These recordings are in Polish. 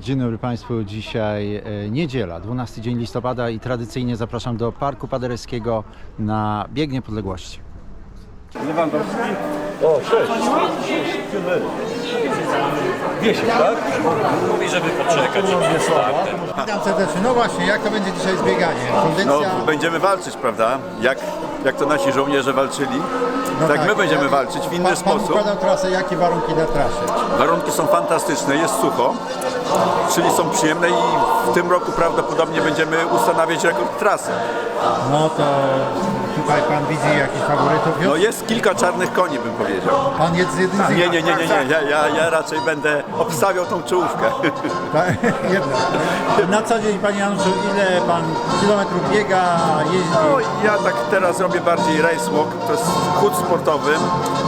Dzień dobry Państwu. Dzisiaj e, niedziela, 12 dzień listopada i tradycyjnie zapraszam do Parku Paderewskiego na Bieg Niepodległości. Lewandowski. O, sześć. Dziesięć, tak? Mówi, żeby poczekać. Witam serdecznie. No właśnie, jak to będzie dzisiaj zbieganie? No, będziemy walczyć, prawda? Jak, jak to nasi żołnierze walczyli, No tak, my będziemy walczyć w inny pan, Pan sposób. układał trasę, jakie warunki na trasie? Warunki są fantastyczne, jest sucho, czyli są przyjemne i w tym roku prawdopodobnie będziemy ustanawiać rekord trasy. No to tutaj Pan widzi jakichś faworytów No już? jest kilka czarnych koni, bym powiedział. Pan jest z jednym z Nie, nich. nie, nie, nie, nie. Ja, ja, ja raczej będę obstawiał tą czołówkę. Tak, Jednak. Na co dzień Panie Januszu, ile Pan kilometrów biega, jeździ? No ja tak teraz robię bardziej race walk, to jest chód sportowy,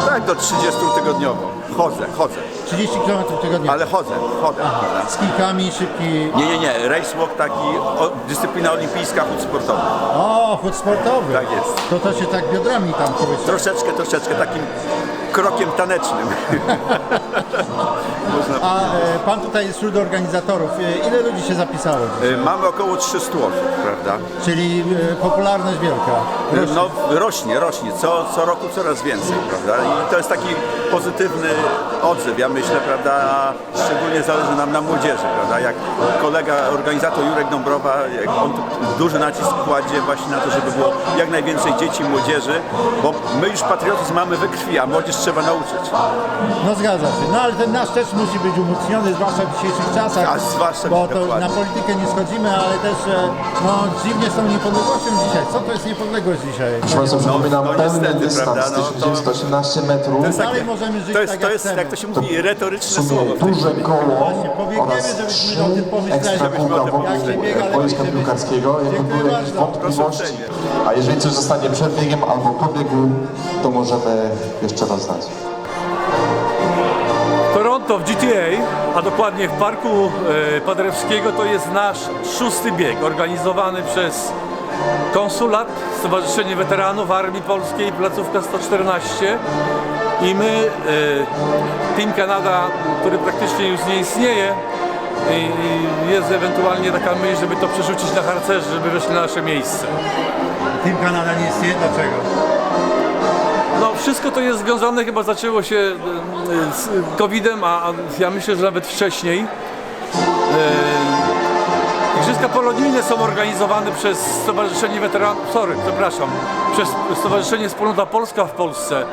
tak do 30 tygodniowo. Chodzę, chodzę, 30 km tygodniowo. ale chodzę, chodzę. Z kijkami, szybki... Nie, nie, nie. Race walk taki, o, dyscyplina olimpijska, chód sportowy. O, chód sportowy. Tak jest. To to się tak biodrami tam powiedzmy. Troszeczkę, troszeczkę takim krokiem tanecznym. A e, Pan tutaj jest wśród organizatorów. E, Ile ludzi się zapisało? Y, Mamy około 300 osób, prawda? Czyli e, popularność wielka. Rośnie. No rośnie, rośnie, co, co roku coraz więcej, prawda? I to jest taki pozytywny odzew, ja myślę, prawda? A szczególnie zależy nam na młodzieży, prawda? Jak kolega, organizator Jurek Dąbrowa, jak on duży nacisk kładzie właśnie na to, żeby było jak najwięcej dzieci, młodzieży, bo my już patriotyzm mamy we krwi, a młodzież trzeba nauczyć. No zgadza się. No ale ten nasz też musi być umocniony, zwłaszcza w dzisiejszych czasach. A zwłaszcza bo to dokładnie. na politykę nie schodzimy, ale też e, no, dziwnie tą niepodległością dzisiaj. Co to jest niepodległość dzisiaj? Proszę Państwa, przypominam no pełny niestety, dystans prawda, no to- 1918 metrów. To jest, Dalej takie, możemy żyć to jest, tak, to jest jak to się mówi, retoryczne sumie słowo. duże koło oraz żebyśmy trzy o tym pomyśleli, ekstra żebyśmy kółka o tym wokół boiska piłkarskiego. Jakby były jakieś wątpliwości, a jeżeli coś zostanie przed biegiem albo po biegu, to możemy jeszcze raz znać. Toronto w GTA, a dokładnie w Parku e, Paderewskiego, to jest nasz szósty bieg, organizowany przez Konsulat, Stowarzyszenie Weteranów Armii Polskiej, placówka 114 i my, e, Team Kanada, który praktycznie już nie istnieje, jest ewentualnie taka myśl, żeby to przerzucić na harcerzy, żeby weszli na nasze miejsce. Team Kanada nie istnieje, dlaczego? No wszystko to jest związane, chyba zaczęło się e, z COVID-em, a a ja myślę, że nawet wcześniej. E, Igrzyska polonijne są organizowane przez Stowarzyszenie Weteranów, sorry, przepraszam, przez Stowarzyszenie Wspólnota Polska w Polsce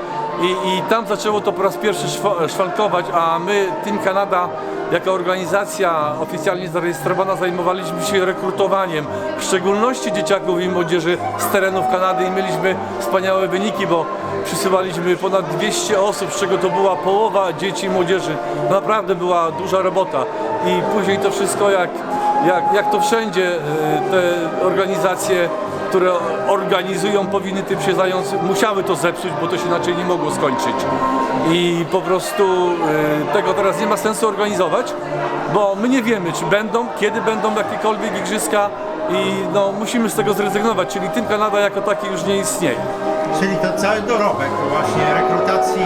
i, i tam zaczęło to po raz pierwszy szwa- szwankować, a my, Team Kanada, jako organizacja oficjalnie zarejestrowana, zajmowaliśmy się rekrutowaniem, w szczególności dzieciaków i młodzieży z terenów Kanady i mieliśmy wspaniałe wyniki, bo przysyłaliśmy ponad 200 osób, z czego to była połowa dzieci i młodzieży. Naprawdę była duża robota i później to wszystko jak, jak, jak to wszędzie e, te organizacje, które organizują powinny tym się zająć, musiały to zepsuć, bo to się inaczej nie mogło skończyć. I po prostu e, tego teraz nie ma sensu organizować, bo my nie wiemy, czy będą, kiedy będą jakiekolwiek igrzyska i no, musimy z tego zrezygnować, czyli Team Kanada jako taki już nie istnieje. Czyli to cały dorobek właśnie rekrutacji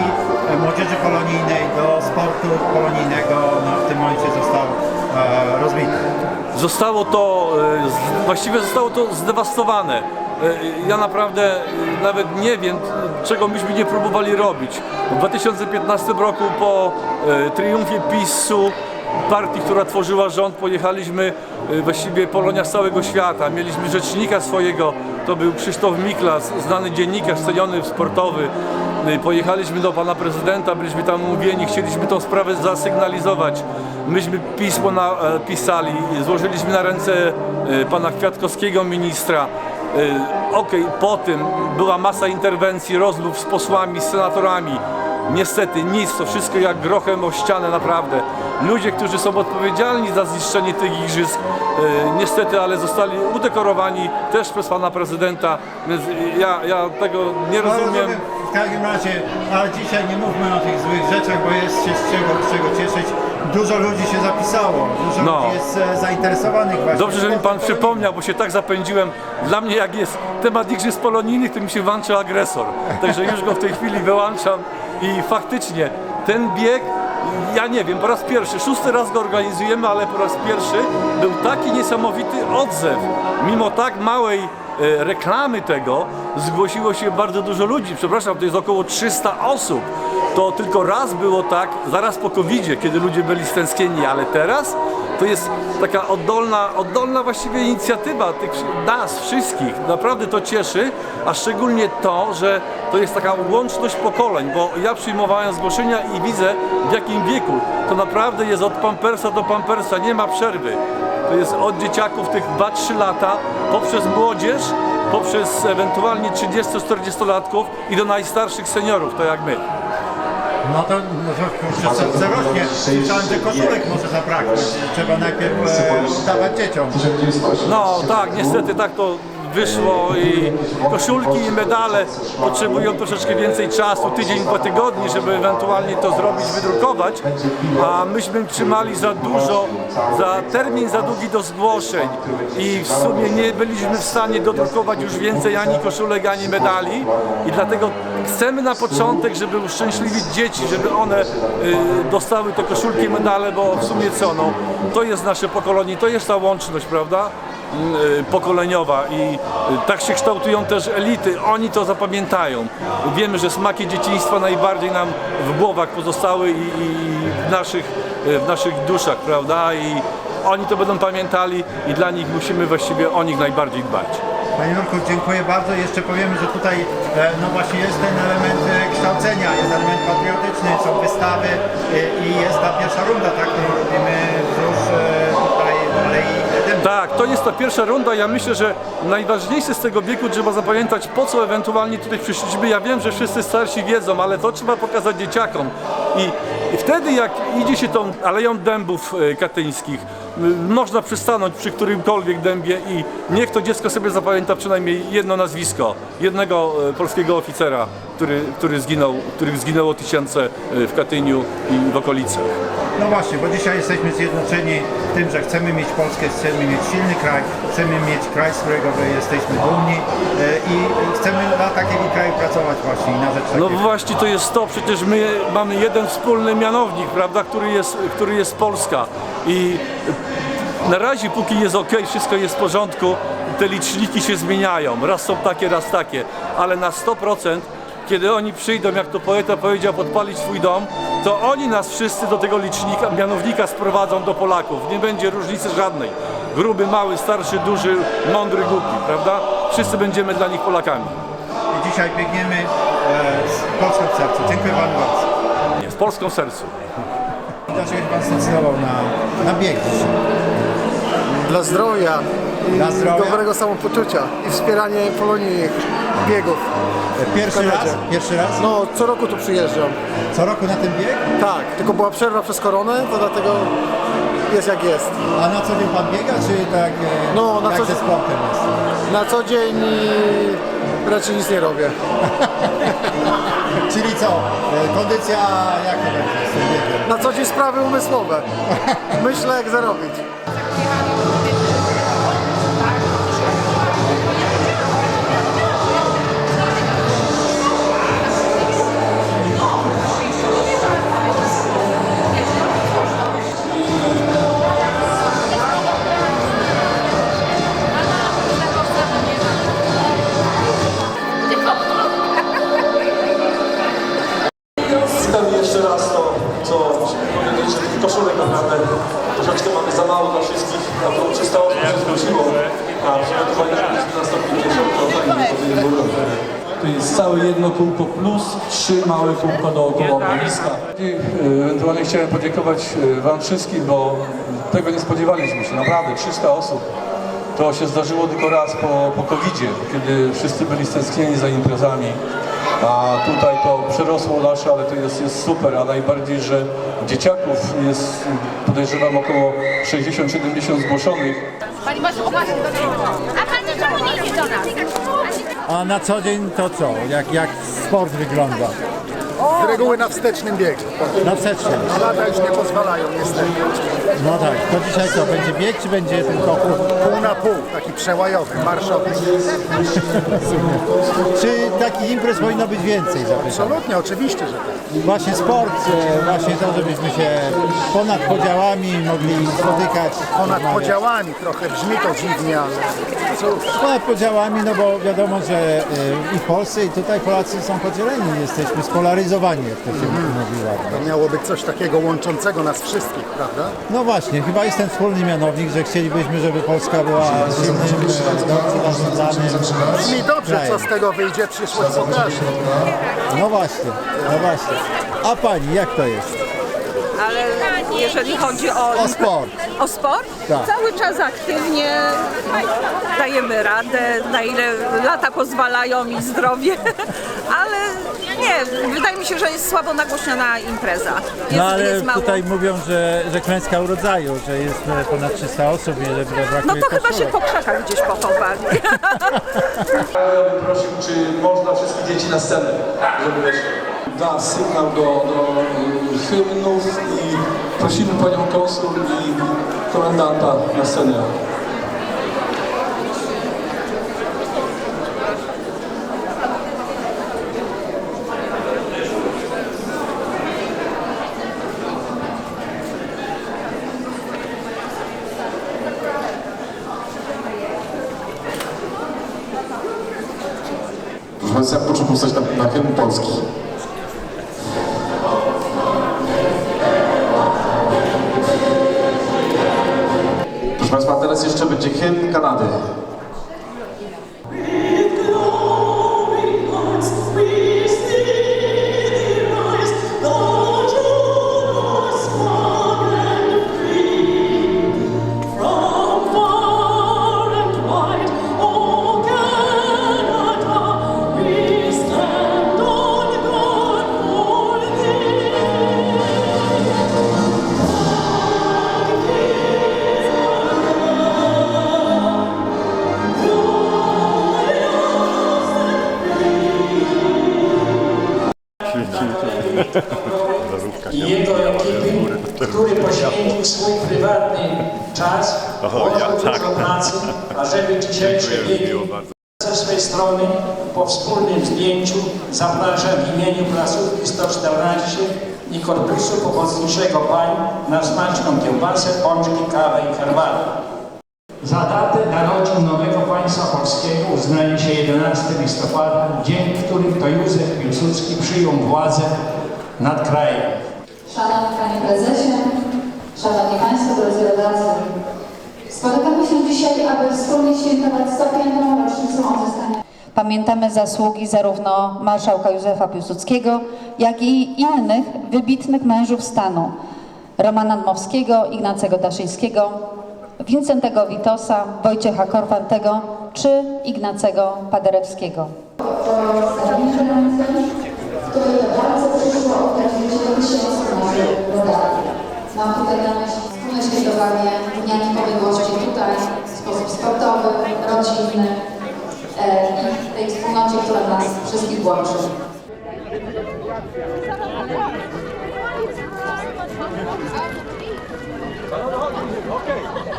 e, młodzieży polonijnej do sportu polonijnego no, w tym momencie został e. Zostało to, e, właściwie zostało to zdewastowane. E, Ja naprawdę e, nawet nie wiem, czego myśmy nie próbowali robić. W 2015 roku po triumfie PiSu, partii, która tworzyła rząd, pojechaliśmy właściwie Polonia z całego świata. Mieliśmy rzecznika swojego, to był Krzysztof Miklas, znany dziennikarz, ceniony sportowy. E, Pojechaliśmy do pana prezydenta, byliśmy tam umówieni, chcieliśmy tą sprawę zasygnalizować. Myśmy pismo napisali, złożyliśmy na ręce e, pana Kwiatkowskiego, ministra. E, Okej, po tym była masa interwencji, rozmów z posłami, z senatorami. Niestety nic, to wszystko jak grochem o ścianę naprawdę. Ludzie, którzy są odpowiedzialni za zniszczenie tych igrzysk, e, niestety, ale zostali udekorowani też przez pana prezydenta, więc ja, ja tego nie rozumiem. W każdym razie, ale dzisiaj nie mówmy o tych złych rzeczach, bo jest się z czego, z czego cieszyć. Dużo ludzi się zapisało, dużo No. ludzi jest e, zainteresowanych właśnie. Dobrze, że mi pan sportem przypomniał, bo się tak zapędziłem. Dla mnie jak jest temat igrzysk polonijnych, to mi się włącza agresor. Także już go w tej chwili wyłączam i faktycznie ten bieg ja nie wiem, po raz pierwszy, szósty raz go organizujemy, ale po raz pierwszy był taki niesamowity odzew. Mimo tak małej reklamy tego zgłosiło się bardzo dużo ludzi. Przepraszam, to jest około 300 osób. To tylko raz było tak, zaraz po covid kiedy ludzie byli stęsknieni, ale teraz to jest taka oddolna, oddolna właściwie inicjatywa tych, nas wszystkich. Naprawdę to cieszy, a szczególnie to, że to jest taka łączność pokoleń, bo ja przyjmowałem zgłoszenia i widzę w jakim wieku. To naprawdę jest od pampersa do pampersa, nie ma przerwy. To jest od dzieciaków tych 2-3 lata, poprzez młodzież, poprzez ewentualnie 30-40-latków i do najstarszych seniorów, to jak my. No to, no to kurczę, co, co rośnie. Słyszałem, że koszulek może zabraknąć. Trzeba najpierw e, dawać dzieciom. No tak, niestety tak to wyszło i koszulki i medale potrzebują troszeczkę więcej czasu, tydzień, dwa tygodnie, żeby ewentualnie to zrobić, wydrukować, a myśmy trzymali za dużo, za termin za długi do zgłoszeń i w sumie nie byliśmy w stanie dodrukować już więcej ani koszulek, ani medali i dlatego chcemy na początek, żeby uszczęśliwić dzieci, żeby one y, dostały te koszulki i medale, bo w sumie co, no, to jest nasze pokolenie, to jest ta łączność, prawda? Y, pokoleniowa i y, tak się kształtują też elity. Oni to zapamiętają. Wiemy, że smaki dzieciństwa najbardziej nam w głowach pozostały i, i w, naszych, y, w naszych duszach, prawda? I oni to będą pamiętali i dla nich musimy właściwie o nich najbardziej dbać. Panie Jurku, dziękuję bardzo. Jeszcze powiemy, że tutaj e, no właśnie jest ten element e, kształcenia, jest element patriotyczny, są wystawy e, i jest ta pierwsza runda, tak, którą robimy Tak, to jest ta pierwsza runda. Ja myślę, że najważniejsze z tego biegu trzeba zapamiętać, po co ewentualnie tutaj przyszliśmy. Ja wiem, że wszyscy starsi wiedzą, ale to trzeba pokazać dzieciakom. I, wtedy, jak idzie się tą aleją dębów e, katyńskich, można przystanąć przy którymkolwiek dębie i niech to dziecko sobie zapamięta przynajmniej jedno nazwisko, jednego e, polskiego oficera, który, który zginął, których zginęło tysiące e, w Katyniu i w okolicach. No właśnie, bo dzisiaj jesteśmy zjednoczeni w tym, że chcemy mieć Polskę, chcemy mieć silny kraj, chcemy mieć kraj, z którego my jesteśmy dumni e, i chcemy dla takiego kraju pracować właśnie i na rzecz No właśnie to jest to, przecież my mamy jeden wspólny mianownik, prawda, który jest, który jest Polska. I na razie póki jest ok, wszystko jest w porządku, te liczniki się zmieniają, raz są takie, raz takie, ale na 100% kiedy oni przyjdą, jak to poeta powiedział, podpalić swój dom, to oni nas wszyscy do tego licznika, mianownika sprowadzą do Polaków. Nie będzie różnicy żadnej. Gruby, mały, starszy, duży, mądry, głupi, prawda? Wszyscy będziemy dla nich Polakami. I dzisiaj biegniemy e, z Polską w sercu. Dziękuję Panu bardzo. Nie, z Polską w sercu. Dlaczego się Pan zdecydował na, na bieg dzisiaj? dla zdrowia i Dla zdrowia? dobrego samopoczucia i wspieranie polonijnych biegów. E, Pierwszy raz? Pierwszy raz? No, co roku tu przyjeżdżam. Co roku na ten bieg? Tak, tylko była przerwa przez koronę, to dlatego jest jak jest. A na co dzień Pan biega, czy tak e, No, na jak co ze dzień. sportem jest? Na co dzień i raczej nic nie robię. Czyli co? E, Kondycja jak to będzie z tym biegiem? Na co dzień sprawy umysłowe. Myślę jak zarobić. Był To jest całe jedno kółko plus trzy małe kółka dookoła boiska. I, e, Ewentualnie chciałem podziękować e, Wam wszystkim, bo tego nie spodziewaliśmy się. Naprawdę 300 osób. To się zdarzyło tylko raz po, po COVID-zie, kiedy wszyscy byli stęsknieni za imprezami. A tutaj to przerosło nasze, ale to jest, jest super, a najbardziej, że dzieciaków jest podejrzewam około 60-70 zgłoszonych. Pani Basiu, właśnie A na co dzień to co? Jak, jak sport wygląda? Z reguły na wstecznym biegu. Na wstecznym. A lata już nie pozwalają niestety. No tak, to dzisiaj co, będzie bieg czy będzie tylko Pół na pół, taki przełajowy, marszowy. Czy takich imprez powinno być więcej, zapytam? Absolutnie, oczywiście, że tak. Właśnie sport, e, właśnie to, żebyśmy się ponad podziałami mogli spotykać. Ponad rozmawiać. podziałami trochę brzmi to dziwnie, ale Ponad podziałami, no bo wiadomo, że e, i w Polsce i tutaj Polacy są podzieleni, jesteśmy spolaryzowani, jak to się mówi ładnie. to miało być coś takiego łączącego nas wszystkich, prawda? No właśnie, chyba jest ten wspólny mianownik, że chcielibyśmy, żeby Polska była silnym, e, dobrze zarządzanym I dobrze, co z tego wyjdzie, przyszłość pokaże. No właśnie, no właśnie. A pani, jak to jest? Ale jeżeli chodzi o, O sport. o sport, Tak. cały czas aktywnie dajemy radę, na ile lata pozwalają i zdrowie, ale nie, wydaje mi się, że jest słabo nagłośniona impreza. Jest, No ale jest mało. tutaj mówią, że, że klęska urodzaju, że jest e, ponad 300 osób i że brakuje No to chyba się koszulek. po krzakach gdzieś pochowali. Ja bym prosił, czy można wszystkie dzieci na scenę, żeby weszły. Da sygnał do, do y, hymnów i prosimy panią konsul i komendanta na scenę. Proszę Państwa, proszę powstać na, na hymn Polski. Ze swej strony po wspólnym zdjęciu zapraszam w imieniu placówki 114 i korpusu pomocniczego pań na smaczną kiełbasę, pączki, kawę i herbatę. Za datę narodzin nowego państwa polskiego uznaje się 11 listopada, dzień, w którym to Józef Piłsudski przyjął władzę nad krajem. Szanowny Panie Prezesie, Szanowni Państwo, drodzy rodacy, spotykamy się dzisiaj, aby wspólnie świętować 105. rocznicę odzyskania. Pamiętamy zasługi zarówno marszałka Józefa Piłsudskiego, jak i innych wybitnych mężów stanu. Romana Dmowskiego, Ignacego Daszyńskiego, Wincentego Witosa, Wojciecha Korfantego czy Ignacego Paderewskiego. Mam tutaj na myśli świętowanie rodzinny e, tej wspólnocie, która nas wszystkich łączy.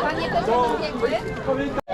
Panie, to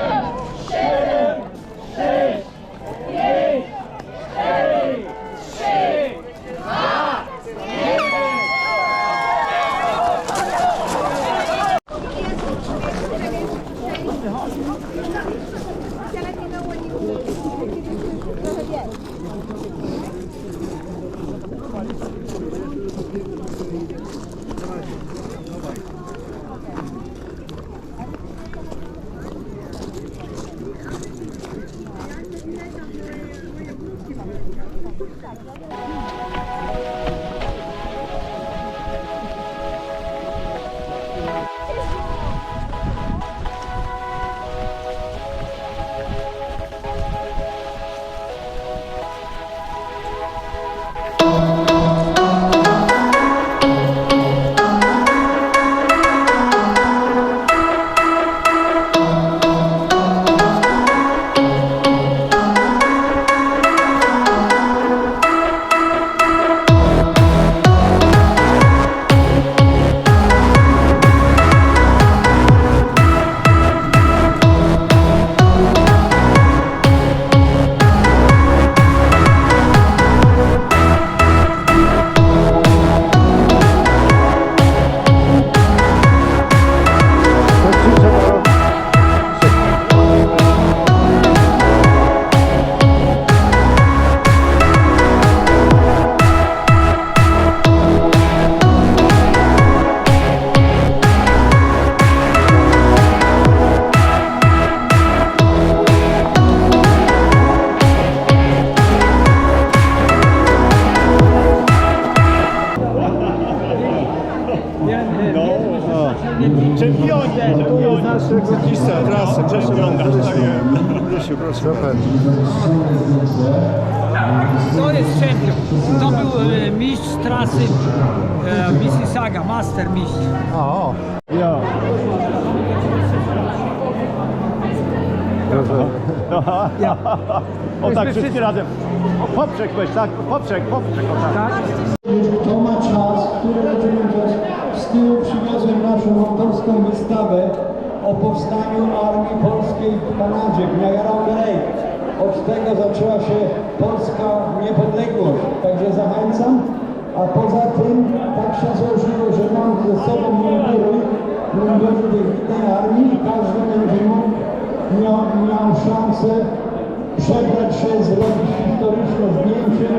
nasz rekordzista trasy, Grzesiu Ląga. Grzesiu, proszę. Super. To jest czempion. To był e, mistrz trasy e, Mississauga, master mistrz. O, ja. O tak, wszyscy razem. O, poprzek weź, tak? Poprzek, poprzek, o tak. To ma czas, który będziemy też z tyłu przywiozłem naszą autorską wystawę o powstaniu Armii Polskiej w Kanadzie, w Niagara. Od tego zaczęła się polska niepodległość, także zachęcam. A poza tym tak się złożyło, że mam ze sobą mundury, mundury tej armii i każdy będzie mógł, miał, miał szansę przebrać się, zrobić historyczne zdjęcie.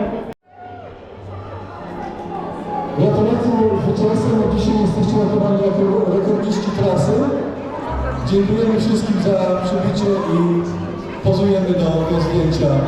Gratulacje zwycięzcy, no dzisiaj jesteście notowani jako rekordziści trasy. Dziękujemy wszystkim za przybycie i pozujemy do, do zdjęcia.